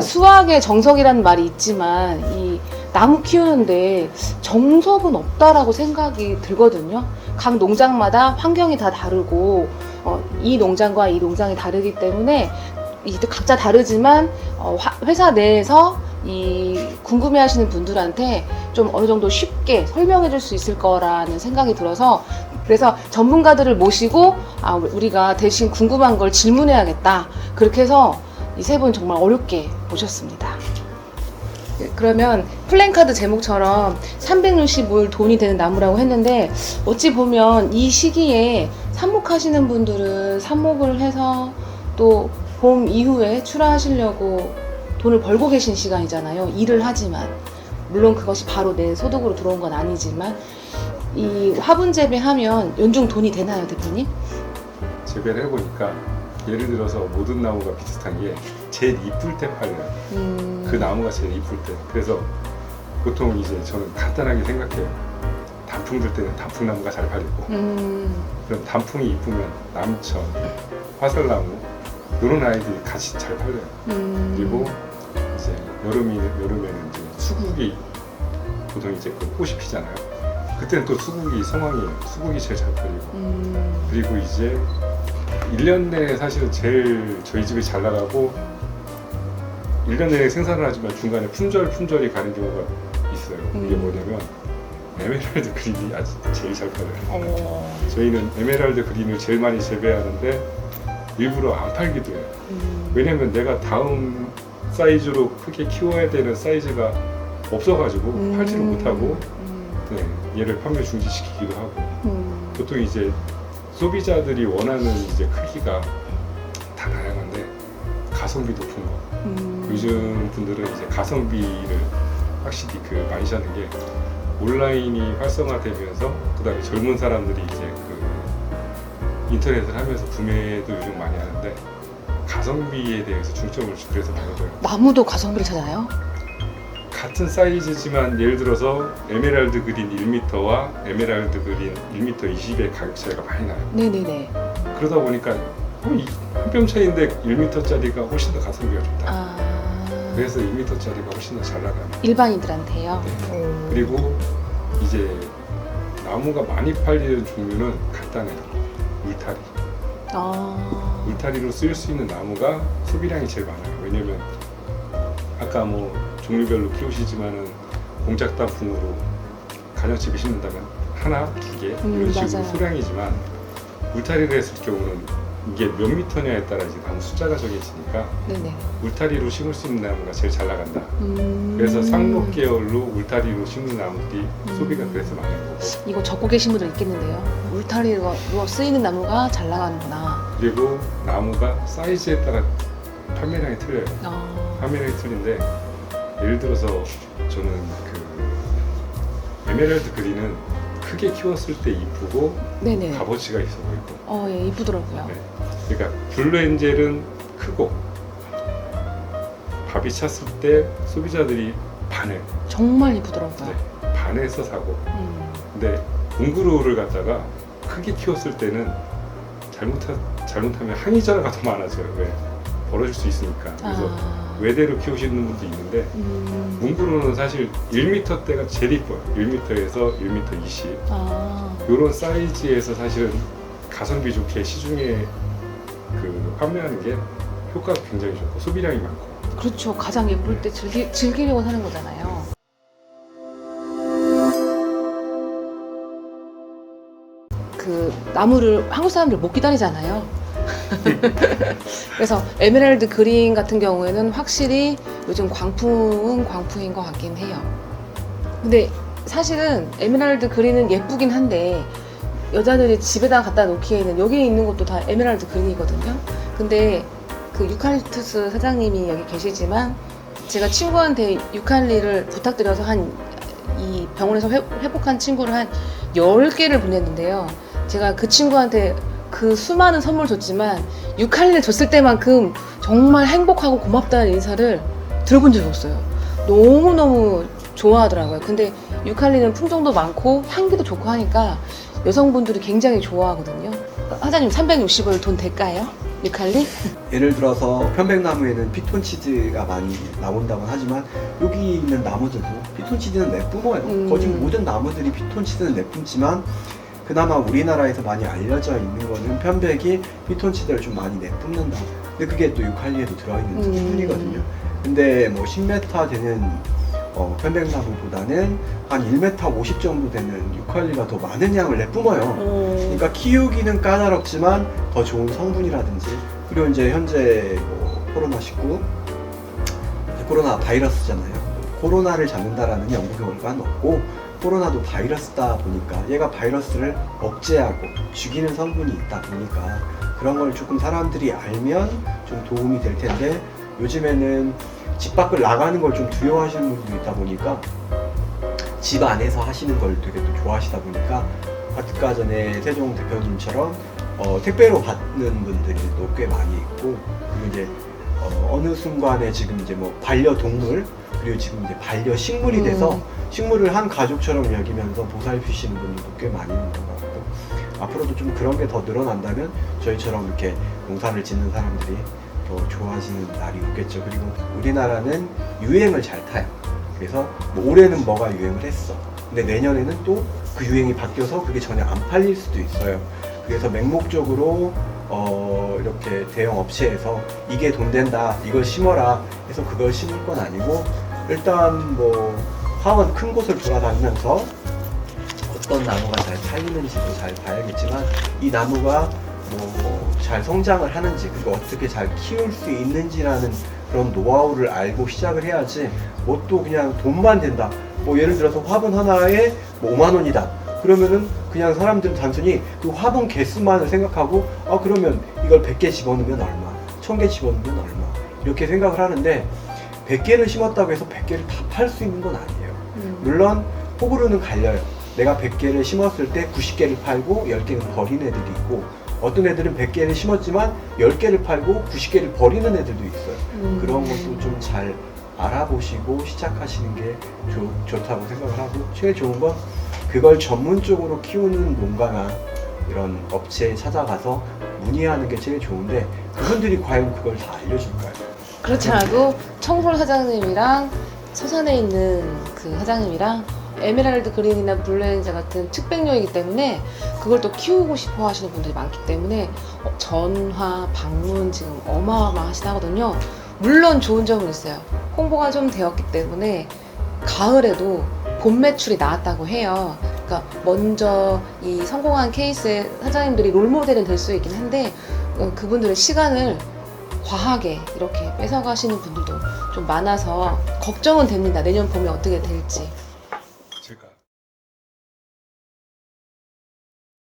수학의 정석이라는 말이 있지만 이 나무 키우는데 정석은 없다라고 생각이 들거든요. 각 농장마다 환경이 다 다르고 어, 이 농장과 이 농장이 다르기 때문에 이 각자 다르지만 어, 화- 회사 내에서 이 궁금해하시는 분들한테 좀 어느 정도 쉽게 설명해 줄 수 있을 거라는 생각이 들어서 그래서 전문가들을 모시고 아, 우리가 대신 궁금한 걸 질문해야겠다 그렇게 해서 이 세 분 정말 어렵게 모셨습니다. 네, 그러면 플랜카드 제목처럼 360물 돈이 되는 나무라고 했는데 어찌 보면 이 시기에 삽목하시는 분들은 삽목을 해서 또 봄 이후에 출하하시려고 돈을 벌고 계신 시간이잖아요. 일을 하지만 물론 그것이 바로 내 소득으로 들어온 건 아니지만 이 화분 재배하면 연중 돈이 되나요, 대표님? 재배를 해보니까 예를 들어서 모든 나무가 비슷한 게 제일 이쁠 때 팔려요. 음, 그 나무가 제일 이쁠 때. 그래서 보통 이제 저는 간단하게 생각해요. 단풍 들 때는 단풍나무가 잘 팔리고 음, 그럼 단풍이 이쁘면 남천, 화살나무 이런 아이들이 같이 잘 팔려요. 음, 그리고 이제 여름이 여름에는 이제 수국이 보통 이제 그 꽃이 피잖아요. 그때는 또 수국이 성황이에요. 수국이 제일 잘 팔리고 음, 그리고 이제 1년 내에 사실은 제일 저희 집이 잘 나가고 1년 내에 생산을 하지만 중간에 품절 품절이 가는 경우가 있어요. 이게 음. 뭐냐면 에메랄드 그린이 아직 제일 잘 팔려요. 어, 저희는 에메랄드 그린을 제일 많이 재배하는데 일부러 안 팔기도 해요. 음, 왜냐면 내가 다음 사이즈로 크게 키워야 되는 사이즈가 없어가지고 음, 팔지를 못하고 음, 네, 얘를 판매 중지시키기도 하고 음, 보통 이제 소비자들이 원하는 이제 크기가 다 다양한데 가성비 높은 거 음, 요즘 분들은 이제 가성비를 확실히 그 많이 찾는 게 온라인이 활성화되면서 그다음에 젊은 사람들이 이제 그 인터넷을 하면서 구매도 요즘 많이 하는데 가성비에 대해서 중점을 그래서 많이 둬요. 나무도 가성비를 찾아요? 같은 사이즈지만 예를 들어서 에메랄드 그린 1m와 에메랄드 그린 1m 20의 가격 차이가 많이 나요. 네네네. 그러다 보니까 어, 이 한뼘 차이인데 1m짜리가 훨씬 더 가성비가 좋다. 아, 그래서 1m짜리가 훨씬 더 잘 나가요. 일반인들한테요. 네. 오. 그리고 이제 나무가 많이 팔리는 종류는 간단해요. 울타리. 아, 울타리로 쓰일 수 있는 나무가 소비량이 제일 많아요. 왜냐면 아까 뭐 종류별로 키우시지만은 공작 단풍으로 가정집에 심는다면 하나, 두개 음, 이런 식으로 맞아요. 소량이지만 울타리를 했을 경우는 이게 몇 미터냐에 따라 이제 나무 숫자가 정해지니까 네네. 울타리로 심을 수 있는 나무가 제일 잘 나간다. 음. 그래서 상록 계열로 울타리로 심는 나무들이 음. 소비가 그래서 많은 거고 이거 적고 계신 분들 있겠는데요. 울타리로 쓰이는 나무가 잘 나가는구나. 그리고 나무가 사이즈에 따라 판매량이 틀려요. 아, 판매량이 틀린데 예를 들어서 저는 그 에메랄드 그린은 크게 키웠을 때 이쁘고 네네. 값어치가 있어 보이고 어, 예, 이쁘더라고요. 네. 그러니까 블루 엔젤은 크고 밥이 찼을 때 소비자들이 반해 정말 이쁘더라고요. 네, 반해서 사고 음. 근데 웅그루를 갖다가 크게 키웠을 때는 잘못하, 잘못하면 항의자가 더 많아져요 왜 벌어질 수 있으니까 그래서 아, 외대로 키우시는 분도 있는데 음. 뭉그루는 사실 1m 대가 제일 이뻐요 1m에서 1m 20 아, 이런 사이즈에서 사실은 가성비 좋게 시중에 그 판매하는 게 효과가 굉장히 좋고 소비량이 많고 그렇죠. 가장 예쁠 때 즐기, 즐기려고 하는 거잖아요. 그 나무를 한국 사람들 못 기다리잖아요. 그래서 에메랄드 그린 같은 경우에는 확실히 요즘 광풍은 광풍인 것 같긴 해요. 근데 사실은 에메랄드 그린은 예쁘긴 한데 여자들이 집에다 갖다 놓기에는 여기 있는 것도 다 에메랄드 그린이거든요. 근데 그 유칼립투스 사장님이 여기 계시지만 제가 친구한테 유칼리를 부탁드려서 한 이 병원에서 회, 회복한 친구를 한 10개를 보냈는데요. 제가 그 친구한테 그 수많은 선물 줬지만 유칼리를 줬을 때만큼 정말 행복하고 고맙다는 인사를 들어본 적이 없어요. 너무너무 좋아하더라고요. 근데 유칼리는 품종도 많고 향기도 좋고 하니까 여성분들이 굉장히 좋아하거든요. 사장님 360을 돈 될까요? 유칼리? 예를 들어서 편백나무에는 피톤치드가 많이 나온다고 하지만 여기 있는 나무들도 피톤치드는 내뿜어요. 음. 거짓 모든 나무들이 피톤치드는 내뿜지만 그나마 우리나라에서 많이 알려져 있는 거는 편백이 피톤치드를 좀 많이 내뿜는다. 근데 그게 또 유칼리에도 들어있는 음. 특징이거든요. 근데 뭐 10m 되는 어, 편백나무보다는 한 1m 50 정도 되는 유칼리가 더 많은 양을 내뿜어요. 그러니까 키우기는 까다롭지만 더 좋은 성분이라든지 그리고 이제 현재 뭐 코로나 19 코로나 바이러스잖아요. 코로나를 잡는다라는 연구 결과는 없고 코로나도 바이러스다 보니까 얘가 바이러스를 억제하고 죽이는 성분이 있다 보니까 그런 걸 조금 사람들이 알면 좀 도움이 될 텐데 요즘에는 집 밖을 나가는 걸 좀 두려워하시는 분들도 있다 보니까 집 안에서 하시는 걸 되게 또 좋아하시다 보니까 아까 전에 세종 대표님처럼 어, 택배로 받는 분들도 꽤 많이 있고 그리고 이제 어, 느 순간에 지금 이제 뭐 반려동물 그리고 지금 이제 반려 식물이 돼서 음. 식물을 한 가족처럼 여기면서 보살피시는 분들도 꽤 많이 있는 것 같고 앞으로도 좀 그런 게 더 늘어난다면 저희처럼 이렇게 농사를 짓는 사람들이 더 좋아지는 날이 오겠죠. 그리고 우리나라는 유행을 잘 타요. 그래서 뭐 올해는 뭐가 유행을 했어. 근데 내년에는 또 그 유행이 바뀌어서 그게 전혀 안 팔릴 수도 있어요. 그래서 맹목적으로 어, 이렇게 대형 업체에서 이게 돈 된다, 이걸 심어라 해서 그걸 심을 건 아니고 일단 뭐 하원 큰 곳을 돌아다니면서 어떤 나무가 잘 팔리는지도 잘 봐야겠지만 이 나무가 뭐 잘 성장을 하는지 그리고 어떻게 잘 키울 수 있는지라는 그런 노하우를 알고 시작을 해야지 뭐 또 그냥 돈만 된다. 뭐 예를 들어서 화분 하나에 뭐 5만 원이다. 그러면은 그냥 사람들은 단순히 그 화분 개수만을 생각하고 아 그러면 이걸 100개 집어넣으면 얼마 1000개 집어넣으면 얼마 이렇게 생각을 하는데 100개를 심었다고 해서 100개를 다 팔 수 있는 건 아니에요 음. 물론 호불호는 갈려요. 내가 100개를 심었을 때 90개를 팔고 10개는 버린 애들이 있고 어떤 애들은 100개를 심었지만 10개를 팔고 90개를 버리는 애들도 있어요. 음. 그런 것도 좀 잘 알아보시고 시작하시는 게 좋, 좋다고 생각을 하고 제일 좋은 건 그걸 전문적으로 키우는 농가나 이런 업체에 찾아가서 문의하는 게 제일 좋은데 그분들이 과연 그걸 다 알려줄까요? 그렇지 않아도 청솔 사장님이랑 서산에 있는 그 사장님이랑 에메랄드 그린이나 블루엔자 같은 측백용이기 때문에 그걸 또 키우고 싶어 하시는 분들이 많기 때문에 어, 전화, 방문 지금 어마어마하시다거든요. 물론 좋은 점은 있어요. 홍보가 좀 되었기 때문에 가을에도 봄 매출이 나왔다고 해요. 그러니까 먼저 이 성공한 케이스의 사장님들이 롤모델은 될 수 있긴 한데 어, 그분들의 시간을 과하게 이렇게 뺏어가시는 분들도 좀 많아서 걱정은 됩니다. 내년 봄에 어떻게 될지.